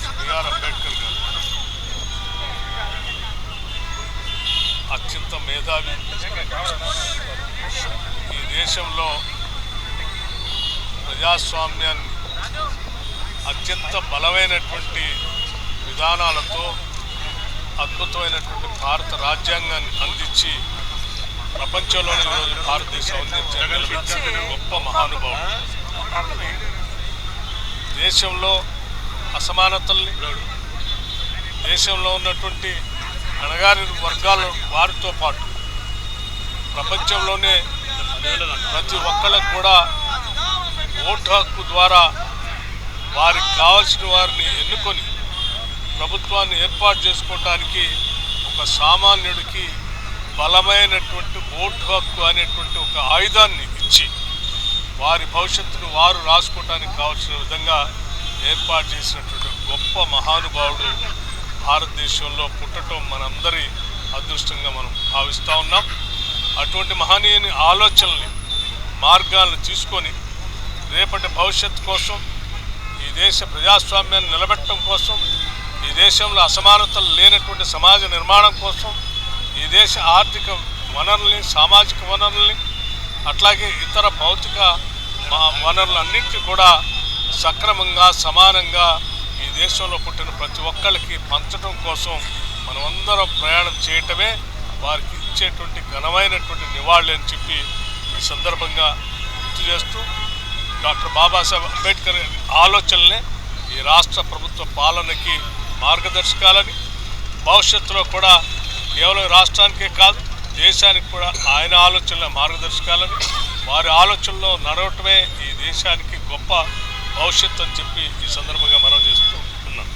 BR Ambedkar గారు. అత్యంత మేధావి. ఈ దేశంలో ప్రజాస్వామ్యాన్ని అత్యంత బలమైనటువంటి విధానాలతో అద్భుతమైనటువంటి భారత రాజ్యాంగాన్ని అందించి ప్రపంచంలోని ఈరోజు భారతదేశం గొప్ప మహానుభావుడు. దేశంలో అసమానతల్ని దేశంలో ఉన్నటువంటి అణగారి వర్గాల వారితో పాటు ప్రపంచంలోనే ప్రతి ఒక్కళ్ళకు కూడా ఓటు హక్కు ద్వారా వారికి కావాల్సిన వారిని ఎన్నుకొని ప్రభుత్వాన్ని ఏర్పాటు చేసుకోవటానికి ఒక సామాన్యుడికి బలమైనటువంటి ఓటు హక్కు అనేటువంటి ఒక ఆయుధాన్ని ఇచ్చి వారి భవిష్యత్తును వారు రాసుకోవటానికి కావాల్సిన విధంగా ఏర్పాటు చేసినటువంటి గొప్ప మహానుభావుడు భారతదేశంలో పుట్టడం మనందరి అదృష్టంగా మనం భావిస్తూ ఉన్నాం. అటువంటి మహనీయుని ఆలోచనల్ని మార్గాలను తీసుకొని రేపటి భవిష్యత్తు కోసం ఈ దేశ ప్రజాస్వామ్యాన్ని నిలబెట్టడం కోసం ఈ దేశంలో అసమానతలు లేనటువంటి సమాజ నిర్మాణం కోసం ఈ దేశ ఆర్థిక వనరుల్ని సామాజిక వనరుల్ని అట్లాగే ఇతర భౌతిక మ- వనరులన్నింటినీ కూడా సక్రమంగా సమానంగా ఈ దేశంలో పుట్టిన ప్రతి ఒక్కళ్ళకి పంచడం కోసం మనమందరం ప్రయాణం చేయటమే వారికి ఇచ్చేటువంటి ఘనమైనటువంటి నివాళి అని చెప్పి ఈ సందర్భంగా గుర్తు చేస్తూ డాక్టర్ బాబాసాహెబ్ అంబేద్కర్ ఆలోచనలే ఈ రాష్ట్ర ప్రభుత్వ పాలనకి మార్గదర్శకాలని. భవిష్యత్తులో కూడా కేవలం రాష్ట్రానికే కాదు దేశానికి కూడా ఆయన ఆలోచనల మార్గదర్శకాలని. వారి ఆలోచనలో నడవటమే ఈ దేశానికి గొప్ప భవిష్యత్ అని చెప్పి ఈ సందర్భంగా మనం చేస్తూ ఉన్నాం